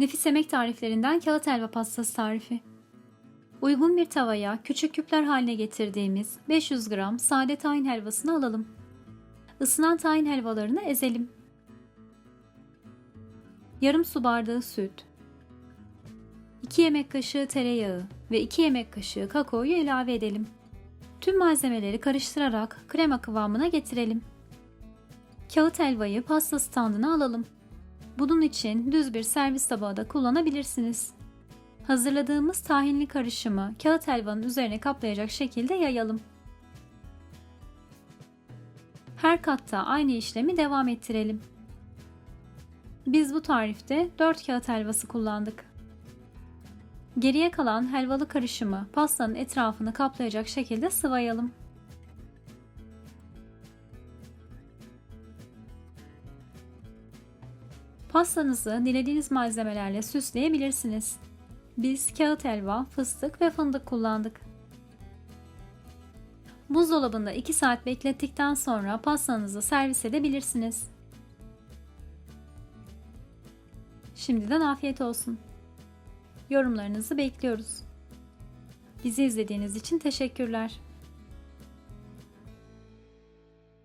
Nefis yemek tariflerinden kağıt helva pastası tarifi. Uygun bir tavaya küçük küpler haline getirdiğimiz 500 gram sade tahin helvasını alalım. Isınan tahin helvalarını ezelim. Yarım su bardağı süt, 2 yemek kaşığı tereyağı ve 2 yemek kaşığı kakaoyu ilave edelim. Tüm malzemeleri karıştırarak krema kıvamına getirelim. Kağıt helvayı pasta standına alalım. Bunun için düz bir servis tabağı da kullanabilirsiniz. Hazırladığımız tahinli karışımı kağıt helvanın üzerine kaplayacak şekilde yayalım. Her katta aynı işlemi devam ettirelim. Biz bu tarifte 4 kağıt helvası kullandık. Geriye kalan helvalı karışımı pastanın etrafını kaplayacak şekilde sıvayalım. Pastanızı dilediğiniz malzemelerle süsleyebilirsiniz. Biz kağıt helva, fıstık ve fındık kullandık. Buzdolabında 2 saat beklettikten sonra pastanızı servis edebilirsiniz. Şimdiden afiyet olsun. Yorumlarınızı bekliyoruz. Bizi izlediğiniz için teşekkürler.